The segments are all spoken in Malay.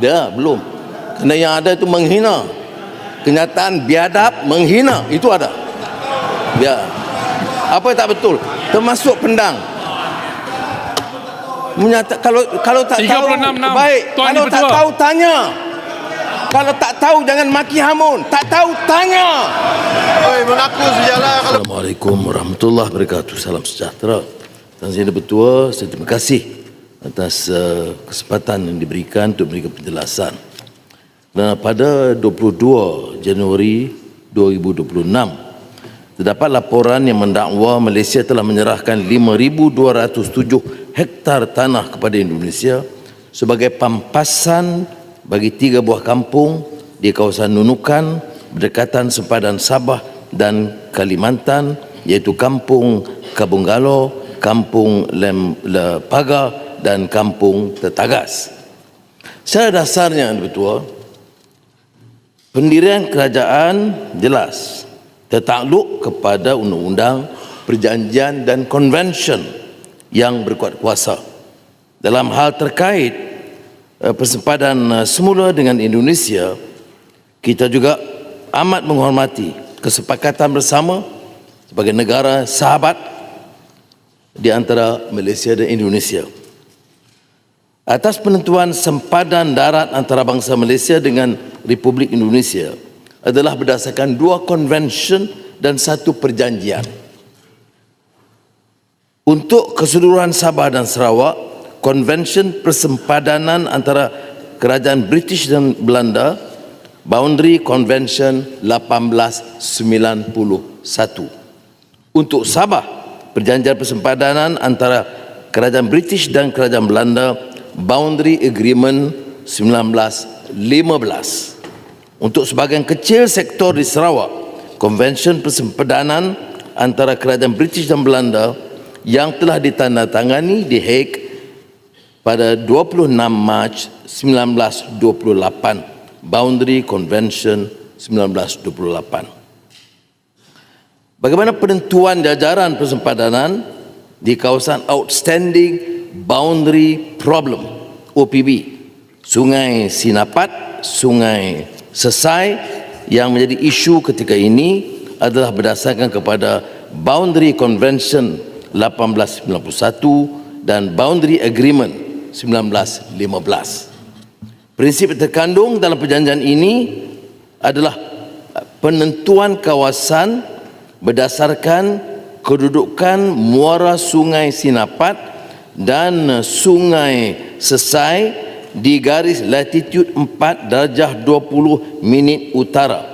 Dia belum. Kerana yang ada itu menghina. Kenyataan biadab menghina itu ada. Ya. Apa yang tak betul? Termasuk pendang. Menyata, kalau kalau tak tahu 36 enam. baik. Tuan kalau tak tahu tanya. Kalau tak tahu jangan maki hamun. Tak tahu tanya. Oi, mengaku sejalan kalau Assalamualaikum warahmatullahi wabarakatuh. Salam sejahtera. Tuan Saya Bertua, saya terima kasih atas uh, kesempatan yang diberikan untuk memberikan penjelasan. Dan pada 22 Januari 2026, terdapat laporan yang mendakwa Malaysia telah menyerahkan 5,207 hektar tanah kepada Indonesia sebagai pampasan bagi tiga buah kampung di kawasan Nunukan berdekatan sempadan Sabah dan Kalimantan iaitu Kampung Kabunggalo, Kampung Lem, Le, Pagar dan Kampung Tetagas. Secara dasarnya, Bertua, pendirian kerajaan jelas tertakluk kepada undang-undang, perjanjian dan konvensyen yang berkuat kuasa. Dalam hal terkait eh, persempadan eh, semula dengan Indonesia, kita juga amat menghormati kesepakatan bersama sebagai negara sahabat di antara Malaysia dan Indonesia. Atas penentuan sempadan darat antara bangsa Malaysia dengan Republik Indonesia adalah berdasarkan dua konvensyen dan satu perjanjian. Untuk keseluruhan Sabah dan Sarawak, konvensyen persempadanan antara kerajaan British dan Belanda, Boundary Convention 1891. Untuk Sabah, perjanjian persempadanan antara kerajaan British dan kerajaan Belanda, Boundary Agreement 1915. Untuk sebahagian kecil sektor di Sarawak, Konvensyen Persempadanan antara kerajaan British dan Belanda yang telah ditandatangani di Hague pada 26 Mac 1928 Boundary Convention 1928 Bagaimana penentuan jajaran persempadanan di kawasan Outstanding Boundary Problem OPB Sungai Sinapat, Sungai Sesai yang menjadi isu ketika ini adalah berdasarkan kepada Boundary Convention 1891 dan Boundary Agreement 1915. Prinsip terkandung dalam perjanjian ini adalah penentuan kawasan berdasarkan kedudukan muara sungai Sinapat dan sungai Sesai di garis latitude 4 darjah 20 minit utara.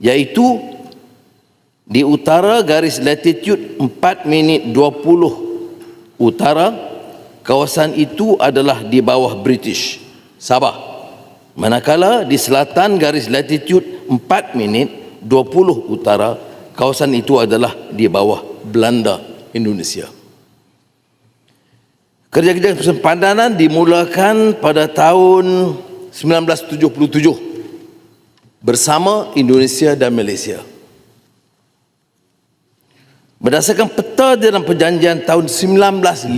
Iaitu di utara garis latitude 4 minit 20 utara kawasan itu adalah di bawah British Sabah. Manakala di selatan garis latitude 4 minit 20 utara kawasan itu adalah di bawah Belanda Indonesia. Kerja-kerja persempadanan dimulakan pada tahun 1977 bersama Indonesia dan Malaysia. Berdasarkan peta dalam perjanjian tahun 1915,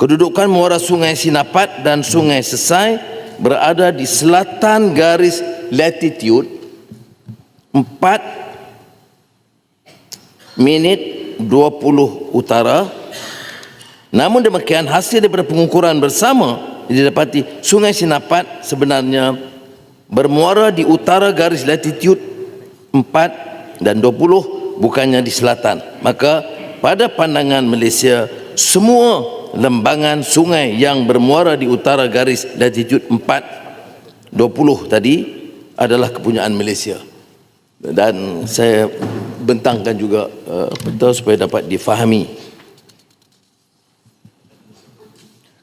kedudukan muara sungai Sinapat dan sungai Sesai berada di selatan garis latitude 4 minit 20 utara. Namun demikian hasil daripada pengukuran bersama didapati sungai Sinapat sebenarnya bermuara di utara garis latitude 4 dan 20 bukannya di selatan. Maka pada pandangan Malaysia semua lembangan sungai yang bermuara di utara garis latitude 4 20 tadi adalah kepunyaan Malaysia. Dan saya bentangkan juga uh, peta supaya dapat difahami.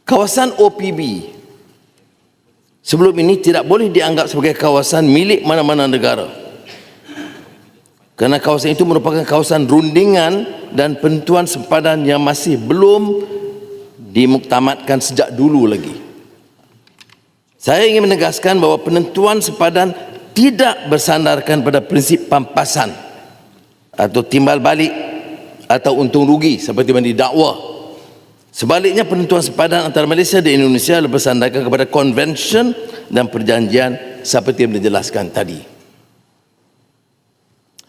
Kawasan OPB sebelum ini tidak boleh dianggap sebagai kawasan milik mana-mana negara. Kerana kawasan itu merupakan kawasan rundingan dan penentuan sempadan yang masih belum dimuktamadkan sejak dulu lagi. Saya ingin menegaskan bahawa penentuan sempadan tidak bersandarkan pada prinsip pampasan atau timbal balik atau untung rugi seperti yang didakwa. Sebaliknya penentuan sepadan antara Malaysia dan Indonesia lebih bersandarkan kepada konvensyen dan perjanjian seperti yang dijelaskan tadi.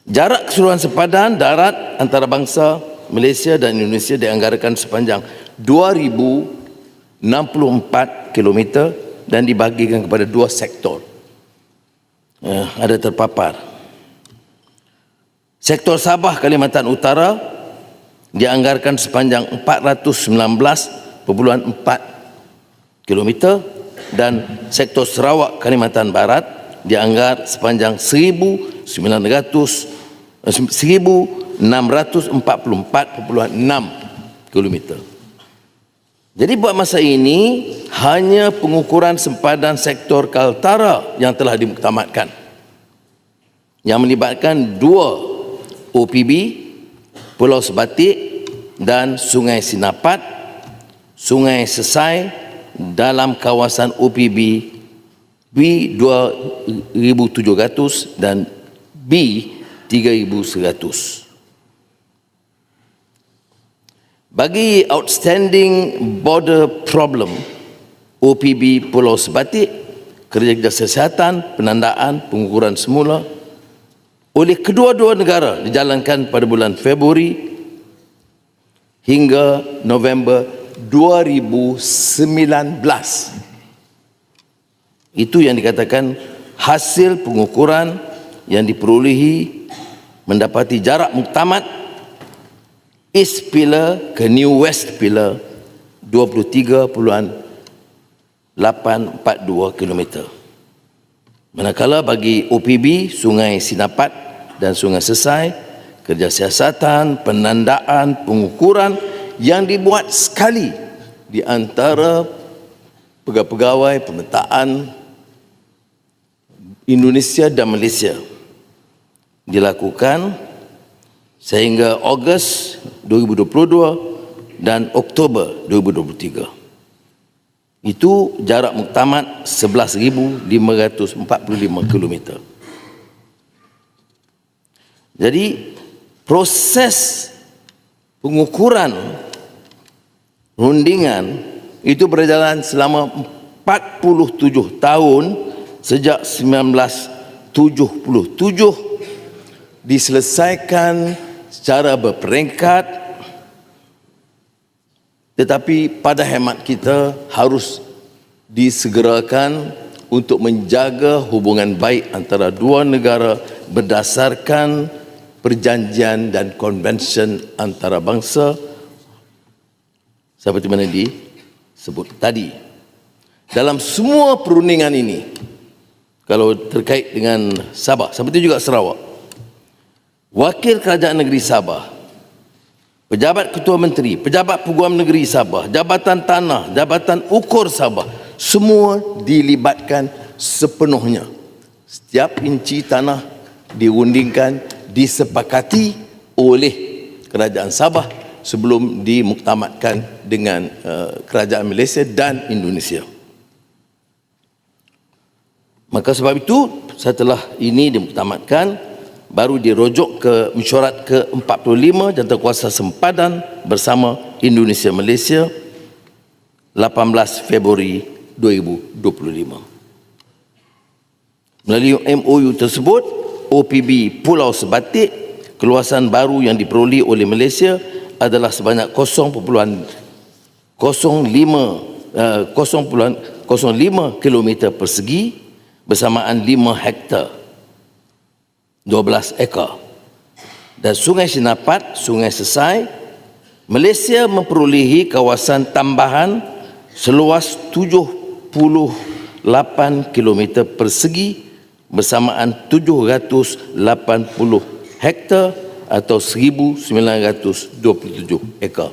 Jarak keseluruhan sepadan darat antara bangsa Malaysia dan Indonesia dianggarkan sepanjang 2064 km dan dibagikan kepada dua sektor. Eh, ada terpapar. Sektor Sabah Kalimantan Utara dianggarkan sepanjang 419.4 km dan sektor Sarawak Kalimantan Barat dianggar sepanjang 1900 1644.6 km. Jadi buat masa ini hanya pengukuran sempadan sektor Kaltara yang telah dimuktamadkan yang melibatkan dua OPB, Pulau Sebatik dan Sungai Sinapat, Sungai Sesai dalam kawasan OPB B2700 dan B3100. Bagi outstanding border problem OPB Pulau Sebatik, kerja-kerja kesihatan, penandaan, pengukuran semula oleh kedua-dua negara dijalankan pada bulan Februari hingga November 2019. Itu yang dikatakan hasil pengukuran yang diperolehi mendapati jarak muktamad East Pillar ke New West Pillar 23.842 km. Manakala bagi OPB Sungai Sinapat dan Sungai Sesai kerja siasatan, penandaan, pengukuran yang dibuat sekali di antara pegawai-pegawai pemetaan Indonesia dan Malaysia dilakukan sehingga Ogos 2022 dan Oktober 2023. Itu jarak muktamad 11,545 km. Jadi proses pengukuran rundingan itu berjalan selama 47 tahun sejak 1977 diselesaikan secara berperingkat tetapi pada hemat kita harus disegerakan untuk menjaga hubungan baik antara dua negara berdasarkan perjanjian dan konvensyen antara bangsa seperti mana disebut tadi. Dalam semua perundingan ini, kalau terkait dengan Sabah, seperti juga Sarawak, Wakil Kerajaan Negeri Sabah Pejabat Ketua Menteri, Pejabat Peguam Negeri Sabah, Jabatan Tanah, Jabatan Ukur Sabah, semua dilibatkan sepenuhnya. Setiap inci tanah diundingkan, disepakati oleh Kerajaan Sabah sebelum dimuktamadkan dengan uh, Kerajaan Malaysia dan Indonesia. Maka sebab itu setelah ini dimuktamadkan, baru dirujuk ke mesyuarat ke-45 Kuasa sempadan bersama Indonesia Malaysia 18 Februari 2025. Melalui MOU tersebut, OPB Pulau Sebatik keluasan baru yang diperoleh oleh Malaysia adalah sebanyak 0.05 0.05 km persegi bersamaan 5 hektar 12 ekar. Dan Sungai Sinapat, Sungai Sesai, Malaysia memperolehi kawasan tambahan seluas 78 km persegi bersamaan 780 hektar atau 1927 ekar.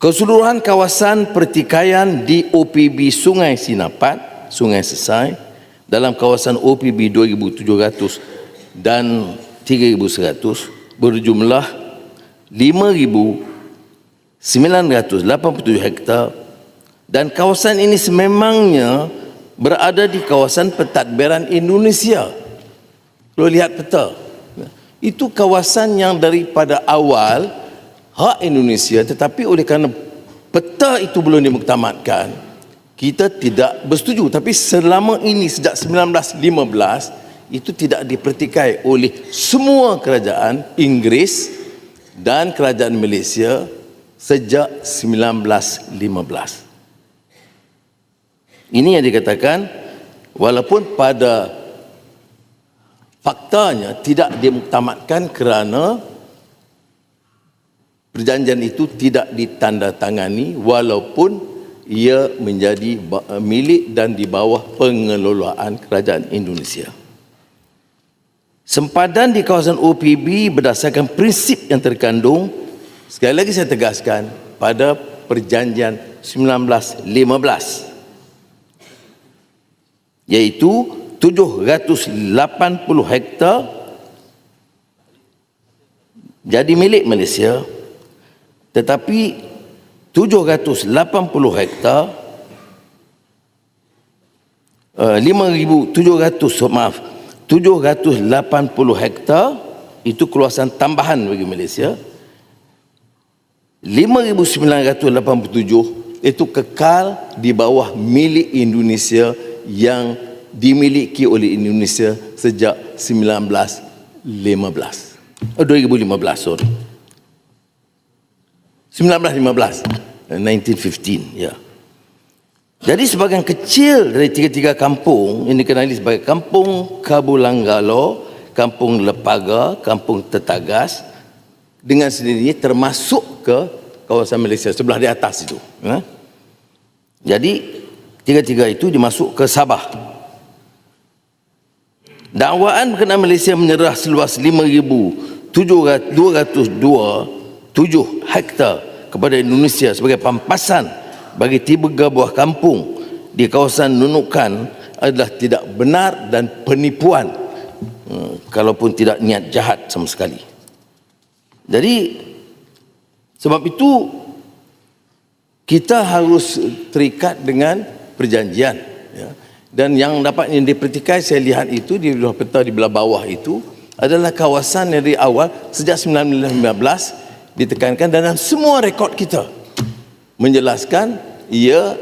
Keseluruhan kawasan pertikaian di OPB Sungai Sinapat, Sungai Sesai, dalam kawasan OPB 2700 dan 3100 berjumlah 5987 hektar dan kawasan ini sememangnya berada di kawasan pentadbiran Indonesia. Kalau lihat peta, itu kawasan yang daripada awal hak Indonesia tetapi oleh kerana peta itu belum dimuktamadkan, kita tidak bersetuju. Tapi selama ini sejak 1915 itu tidak dipertikai oleh semua kerajaan Inggeris dan kerajaan Malaysia sejak 1915. Ini yang dikatakan walaupun pada faktanya tidak dimuktamadkan kerana perjanjian itu tidak ditandatangani walaupun ia menjadi milik dan di bawah pengelolaan kerajaan Indonesia. Sempadan di kawasan OPB berdasarkan prinsip yang terkandung sekali lagi saya tegaskan pada perjanjian 1915 iaitu 780 hektar jadi milik Malaysia tetapi 780 hektar uh, 5700 maaf 780 hektar itu keluasan tambahan bagi Malaysia. 5987 itu kekal di bawah milik Indonesia yang dimiliki oleh Indonesia sejak 1915 oh, 2015 sorry 1915 eh, 1915 ya jadi sebahagian kecil dari tiga-tiga kampung yang dikenali sebagai kampung Kabulanggalo, kampung Lepaga, kampung Tetagas dengan sendirinya termasuk ke kawasan Malaysia sebelah di atas itu. Ya. Jadi tiga-tiga itu dimasuk ke Sabah. Dakwaan berkenaan Malaysia menyerah seluas 5,202 7 hektar kepada Indonesia sebagai pampasan bagi tiga buah kampung di kawasan Nunukan adalah tidak benar dan penipuan hmm, kalaupun tidak niat jahat sama sekali. Jadi sebab itu kita harus terikat dengan perjanjian ya. dan yang dapat yang dipertikai saya lihat itu di peta di belah bawah itu adalah kawasan dari awal sejak 1915 ditekankan dalam semua rekod kita menjelaskan ia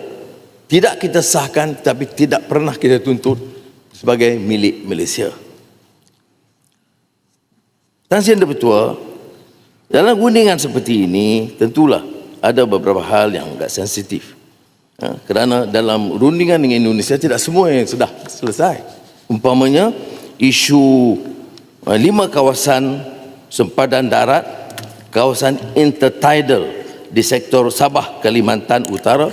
tidak kita sahkan tapi tidak pernah kita tuntut sebagai milik Malaysia. Tan Sri Bertua, dalam guntingan seperti ini tentulah ada beberapa hal yang agak sensitif. Ha, kerana dalam rundingan dengan Indonesia tidak semua yang sudah selesai. Umpamanya isu uh, lima kawasan sempadan darat, kawasan intertidal di sektor Sabah Kalimantan Utara,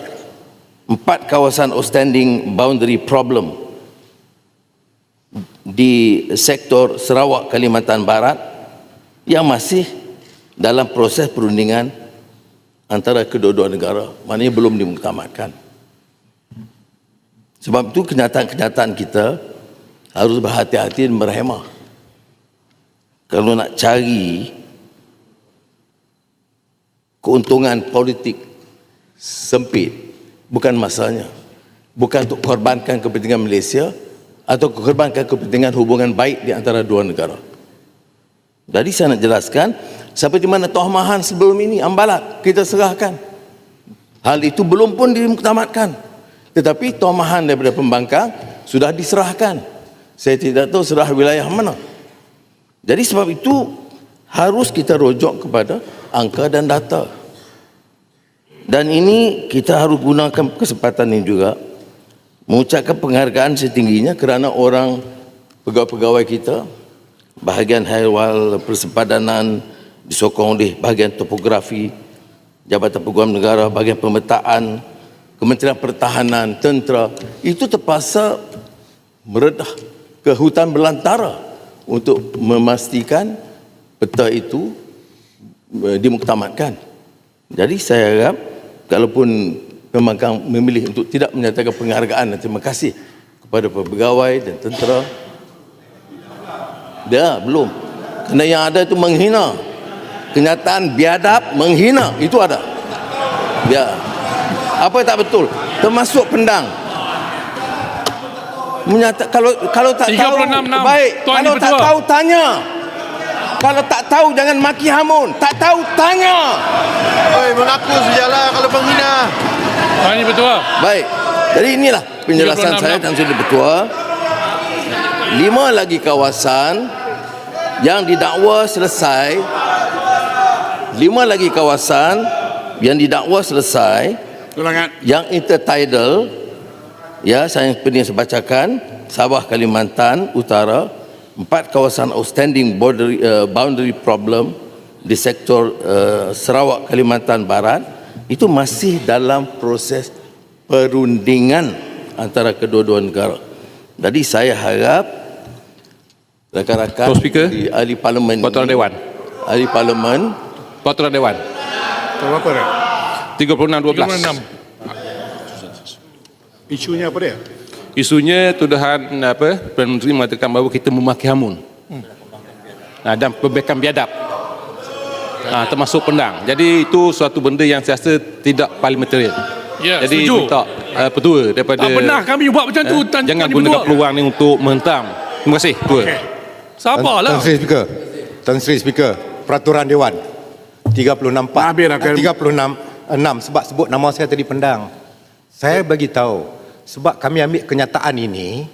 empat kawasan outstanding boundary problem di sektor Sarawak Kalimantan Barat yang masih dalam proses perundingan antara kedua-dua negara. Maknanya belum dimuktamadkan sebab itu kenyataan-kenyataan kita harus berhati-hati dan berhemah. Kalau nak cari keuntungan politik sempit. Bukan masanya bukan untuk korbankan kepentingan Malaysia atau korbankan kepentingan hubungan baik di antara dua negara. Jadi saya nak jelaskan seperti mana tohmahan sebelum ini ambalat kita serahkan. Hal itu belum pun dimuktamadkan tetapi tohmahan daripada pembangkang sudah diserahkan. Saya tidak tahu serah wilayah mana. Jadi sebab itu harus kita rujuk kepada angka dan data. Dan ini kita harus gunakan kesempatan ini juga mengucapkan penghargaan setingginya kerana orang pegawai-pegawai kita bahagian haiwal persempadanan disokong oleh bahagian topografi Jabatan Peguam Negara bahagian pemetaan Kementerian Pertahanan tentera itu terpaksa meredah ke hutan belantara untuk memastikan peta itu eh, dimuktamadkan jadi saya harap kalaupun pembangkang memilih untuk tidak menyatakan penghargaan dan terima kasih kepada pegawai dan tentera dia belum. Kerana yang ada itu menghina. Kenyataan biadab menghina. Itu ada. Ya. Apa yang tak betul? Termasuk pendang. Menyata kalau kalau tak tahu 36 baik. Kalau tak tahu tanya Kalau tak tahu jangan maki hamun. Tak tahu tanya. Oi, mengaku sajalah kalau menghina. Ha, ini betul. Baik. Jadi inilah penjelasan 36. saya Tan Sri Bertua. Lima lagi kawasan yang didakwa selesai. Lima lagi kawasan yang didakwa selesai Ulangan. yang intertidal ya saya seperti yang saya bacakan Sabah Kalimantan Utara empat kawasan outstanding border uh, boundary problem di sektor uh, Sarawak Kalimantan Barat itu masih dalam proses perundingan antara kedua-dua negara. Jadi saya harap rakan-rakan di ahli parlimen Peraturan Dewan. ahli parlimen Peraturan Dewan. Berapa dia? 36-12. 36. Isunya apa dia? Isunya tuduhan apa Perdana Menteri mengatakan bahawa kita memaki hamun. Ha, dan pembaikan biadab. Ha, termasuk pendang. Jadi itu suatu benda yang saya rasa tidak parliamentarian. Ya, Jadi setuju. minta uh, petua daripada Tak benar kami buat macam tu. Tan- jangan gunakan peluang ni untuk menghentam. Terima kasih. Petua. Sabarlah. Tan Sri Speaker. Tan Sri Speaker. Peraturan Dewan. 36 Pak. Habis dah, Khairul. 36 6 sebab sebut nama saya tadi pendang. Saya bagi tahu sebab kami ambil kenyataan ini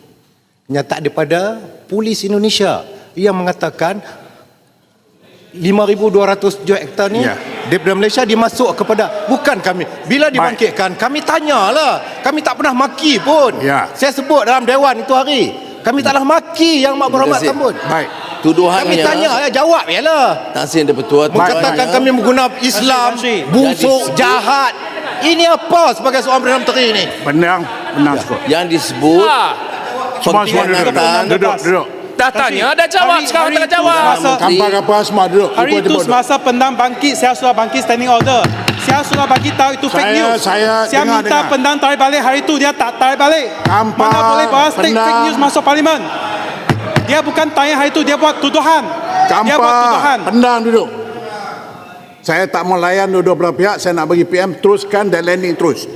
kenyataan daripada polis Indonesia. Yang mengatakan 5200 juta hektar ni Ya. daripada Malaysia dimasuk kepada bukan kami. Bila dibangkitkan kami tanyalah. Kami tak pernah maki pun. Ya. saya sebut dalam dewan itu hari kami taklah maki yang mak berhormat sambut. Baik. kami tuduhannya tanya ya jawab ya lah Tan Sri Bertua mengatakan kami menggunakan Islam busuk jahat. Ini apa sebagai seorang Perdana Menteri ini? Benang. Benang cukup. yang disebut Semua semua duduk. Duduk, duduk. Dah tanya, dah jawab. Hari- Sekarang hari tengah itu jawab. semasa- Kampar apa semua duduk. Hari itu semasa pendang bangkit, saya sudah bangkit standing order. Saya sudah bagi tahu itu fake Saya- news. saya saya dengar, minta dengar. pendang tarik balik. Hari itu dia tak tarik balik. Kampar, Mana boleh bawa fake, pendang. fake news masuk parlimen. Dia bukan tanya hari itu, dia buat tuduhan. dia buat tuduhan. Pendang duduk. Saya tak mau layan dua-dua belah pihak. Saya nak bagi PM teruskan dan landing terus.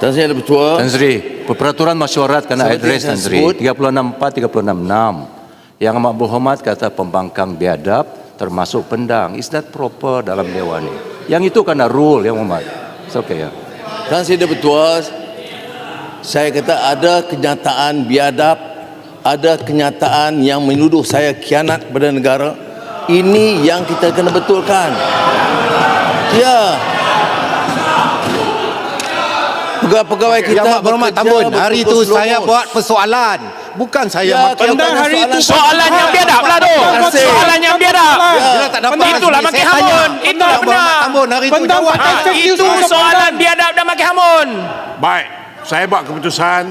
Tan Sri Bertua Tan Sri, peraturan masyarakat kena Seperti address Tan Sri. sebut. 364 366. Yang amat berhormat kata pembangkang biadab termasuk pendang. Is that proper dalam dewan ini? Yang itu kena rule yang hormat. It's okay ya. Tan Sri Bertua saya kata ada kenyataan biadab ada kenyataan yang menuduh saya khianat kepada negara ini yang kita kena betulkan ya pegawai-pegawai kita yang mak berhormat Tambun hari itu saya buat persoalan bukan saya Ya, Pendang tanya hari itu Soalan yang biadab lah tu. Soalan yang biadab. Bila tak dapat itulah rezeki, maki saya tanya. hamun. Itulah benar. Tambun hari itu jawab itu soalan biadab dan maki hamun. Baik. Saya buat keputusan.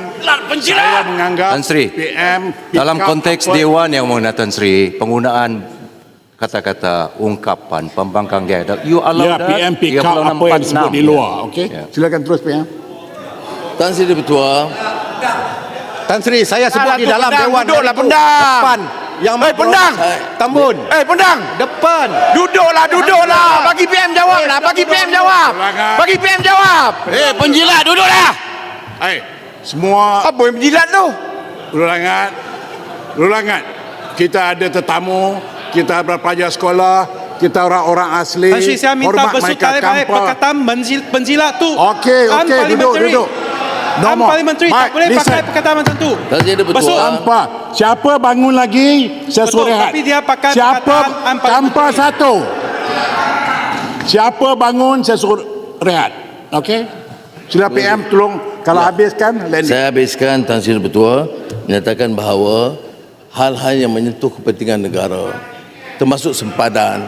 Saya menganggap Tan Sri, PM Dalam konteks dewan yang mengenai Tan Sri, penggunaan kata-kata ungkapan pembangkang biadab, you allow Ya? PM pick up apa yang disebut di luar. Okey. Ya. Silakan terus PM. Tan Sri Bertua Tan Sri saya sebut Alah, di dalam pendang, dewan duduklah, pendang. depan yang Eh, pendang. Tambun Eh, pendang. depan Duduklah, duduklah. Bagi PM jawab lah. Bagi PM jawab. Bagi PM jawab. Eh, penjilat, duduklah. Hai, semua Apa yang penjilat tu? Ulangan Ulangan Kita ada tetamu Kita berpelajar sekolah Kita orang-orang asli Tan Sri, saya minta Hormat besut mereka tarik balik tanpa- perkataan penjilat tu. Okey, okey, duduk, duduk. No more. Unparliamentary. Tak Baik, boleh pakai listen. perkataan macam tu. Tan Sri Besut. Bertua Tanpa Siapa bangun lagi Saya Betul, suruh rehat tapi dia pakai Siapa perkataan. Tanpa satu Siapa bangun Saya suruh rehat Okey Sila PM tolong Kalau habiskan landing Saya habiskan Tan Sri Bertua menyatakan bahawa hal-hal yang menyentuh kepentingan negara termasuk sempadan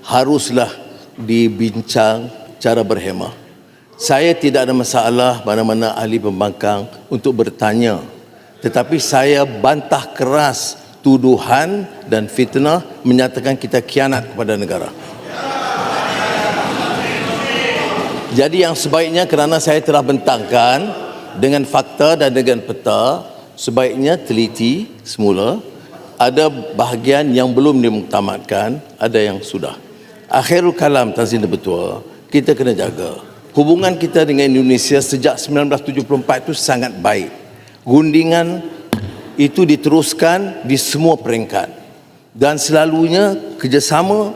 haruslah dibincang cara berhemah. Saya tidak ada masalah mana-mana ahli pembangkang untuk bertanya tetapi saya bantah keras tuduhan dan fitnah menyatakan kita khianat kepada negara. Jadi yang sebaiknya kerana saya telah bentangkan dengan fakta dan dengan peta, sebaiknya teliti semula. Ada bahagian yang belum dimuktamadkan, ada yang sudah. Akhirul kalam Tan Sri Bertua, kita kena jaga. Hubungan kita dengan Indonesia sejak 1974 itu sangat baik. Gundingan itu diteruskan di semua peringkat. dan selalunya kerjasama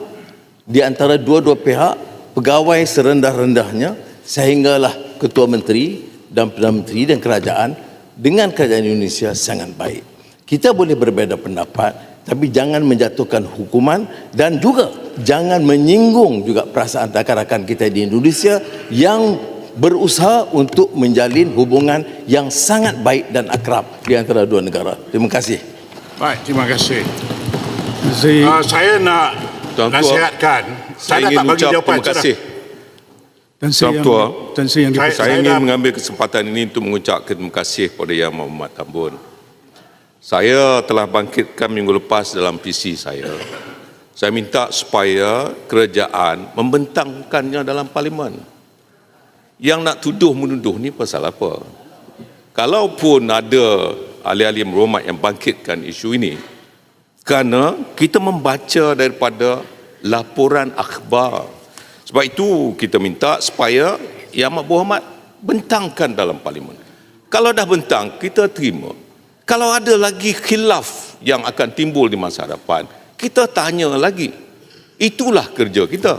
di antara dua-dua pihak pegawai serendah-rendahnya sehinggalah ketua menteri dan perdana menteri dan kerajaan dengan kerajaan Indonesia sangat baik. Kita boleh berbeza pendapat tapi jangan menjatuhkan hukuman dan juga jangan menyinggung juga perasaan rakan-rakan kita di Indonesia yang berusaha untuk menjalin hubungan yang sangat baik dan akrab di antara dua negara. Terima kasih. Baik, terima kasih. Saya, Uh, saya nak Tuan nasihatkan. Saya Saya, ingin tak bagi mengucap jawapan. terima kasih. Sri Tuan yang. Tan Sri yang. Saya Saya ingin dah- mengambil kesempatan ini untuk mengucapkan terima kasih kepada Yang Muhammad Tambun. Saya telah bangkitkan minggu lepas dalam PC saya. Saya minta supaya kerajaan membentangkannya dalam parlimen. Yang nak tuduh menuduh ni pasal apa? Kalaupun ada ahli-ahli merahmat yang bangkitkan isu ini, kerana kita membaca daripada laporan akhbar. Sebab itu kita minta supaya Yang Amat Berhormat bentangkan dalam parlimen. Kalau dah bentang, kita terima. Kalau ada lagi khilaf yang akan timbul di masa hadapan, kita tanya lagi. Itulah kerja kita.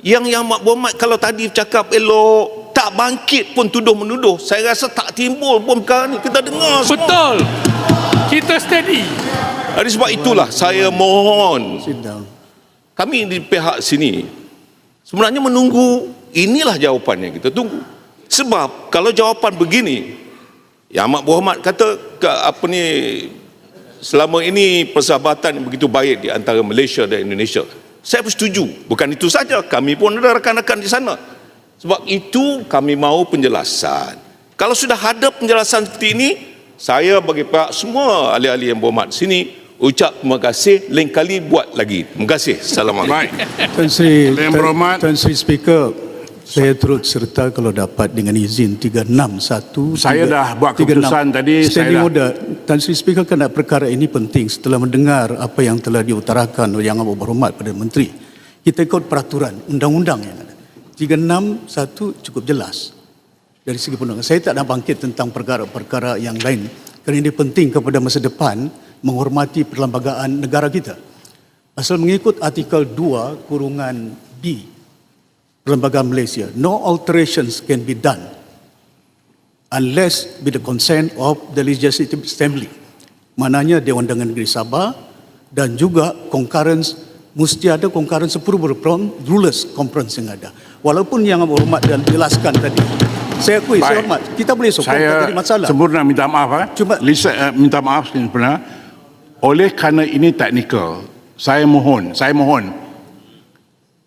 Yang Yang Amat Berhormat kalau tadi cakap elok, tak bangkit pun tuduh menuduh, saya rasa tak timbul pun perkara ni. Kita dengar semua. Betul. Kita steady. Jadi sebab itulah saya mohon kami di pihak sini sebenarnya menunggu inilah jawapan yang kita tunggu. Sebab kalau jawapan begini, yang Amat Berhormat kata ke, apa ni selama ini persahabatan yang begitu baik di antara Malaysia dan Indonesia. Saya bersetuju. Bukan itu saja, kami pun ada rakan-rakan di sana. Sebab itu kami mahu penjelasan. Kalau sudah ada penjelasan seperti ini, saya bagi pihak semua ahli-ahli yang berhormat sini ucap terima kasih, lain kali buat lagi. Terima kasih. Assalamualaikum. Baik. Tan Sri. Tan Sri Speaker, saya turut serta kalau dapat dengan izin 361. Saya dah buat 36. keputusan tadi, saya Standing dah- order. Tan Sri Speaker kerana perkara ini penting setelah mendengar apa yang telah diutarakan oleh Yang Amat Berhormat pada Menteri. Kita ikut peraturan, undang-undang yang ada. 361 cukup jelas dari segi penunjukan. Saya tak nak bangkit tentang perkara-perkara yang lain kerana ini penting kepada masa depan menghormati perlembagaan negara kita. Asal mengikut artikel 2 kurungan B Perlembagaan Malaysia, no alterations can be done unless with the consent of the Legislative Assembly. Maknanya Dewan Undangan Negeri Sabah dan juga concurrence mesti ada concurrence approval from rulers conference yang ada. Walaupun yang hormat dan jelaskan tadi. Saya akui, saya Baik. hormat. Kita boleh sokong, tak Saya jadi masalah. sempurna minta maaf. Eh. Cuma- Lisa, uh, minta maaf sempurna. Oleh kerana ini teknikal, saya mohon, saya mohon.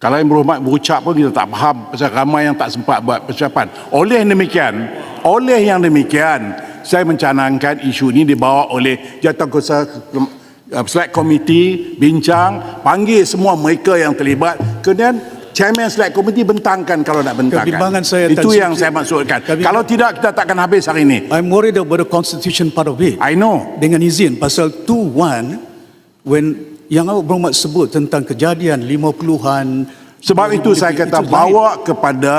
Kalau yang berhormat berucap pun kita tak faham pasal ramai yang tak sempat buat persiapan. Oleh demikian, oleh yang demikian, saya mencanangkan isu ini dibawa oleh Jawatankuasa uh, Select Committee, bincang, panggil semua mereka yang terlibat. Kemudian Chairman Select Committee bentangkan kalau nak bentangkan. Kebimbangan saya, Itu yang saya maksudkan. Kebimbangan- Kalau tidak, kita takkan habis hari ini. I'm worried about the constitution part of it. I know. Dengan izin pasal 21 when yang awak berhormat sebut tentang kejadian 50-an Sebab itu saya kata lain. bawa kepada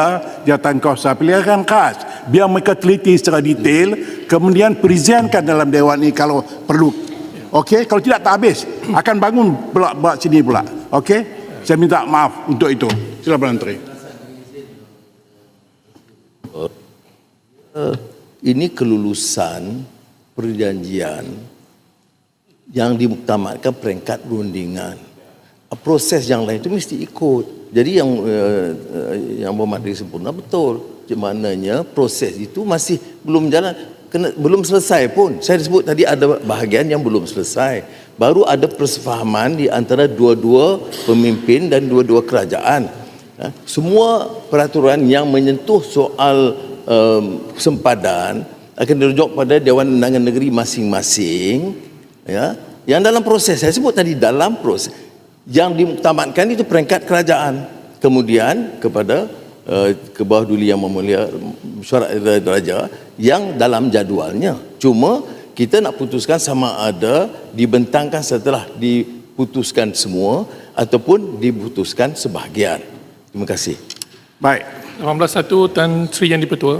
jawatan kuasa pilihan khas. Biar mereka teliti secara detail. Kemudian presentkan dalam dewan ini kalau perlu. Okey, kalau tidak tak habis. Akan bangun pula buat sini pula. Okey? Saya minta maaf untuk itu. Sila Perdana Menteri. Ini kelulusan perjanjian yang dimuktamadkan peringkat rundingan. Proses yang lain itu mesti ikut. Jadi yang uh, yang diri sempurna betul. Maknanya proses itu masih belum jalan kena, belum selesai pun. Saya sebut tadi ada bahagian yang belum selesai. Baru ada persefahaman di antara dua-dua pemimpin dan dua-dua kerajaan. Ha? Semua peraturan yang menyentuh soal um, sempadan akan dirujuk pada Dewan Undangan Negeri masing-masing ya yang dalam proses saya sebut tadi dalam proses yang dimuktamadkan itu peringkat kerajaan kemudian kepada uh, ke bawah duli yang memulia mesyuarat raja yang dalam jadualnya cuma kita nak putuskan sama ada dibentangkan setelah diputuskan semua ataupun diputuskan sebahagian terima kasih Baik. 18.1 Tan Sri Yang Dipertua.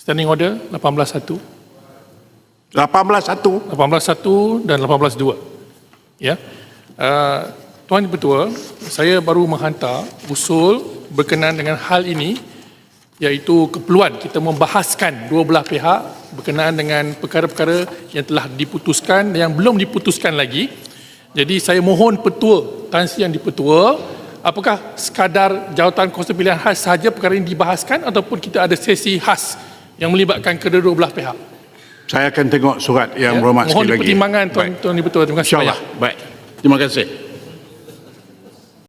Standing order 18.1. 18.1. 18.1 dan 18.2. Ya. Uh, Tuan Dipertua, saya baru menghantar usul berkenaan dengan hal ini iaitu keperluan kita membahaskan dua belah pihak berkenaan dengan perkara-perkara yang telah diputuskan dan yang belum diputuskan lagi. Jadi saya mohon petua, Tan Sri Yang Dipertua, apakah sekadar jawatan kuasa pilihan khas sahaja perkara ini dibahaskan ataupun kita ada sesi khas yang melibatkan kedua-dua belah pihak? Saya akan tengok surat yang Ya, berhormat mohon sekali lagi. pertimbangan Tuan Baik. Tuan. Terima kasih banyak. Baik. Terima kasih.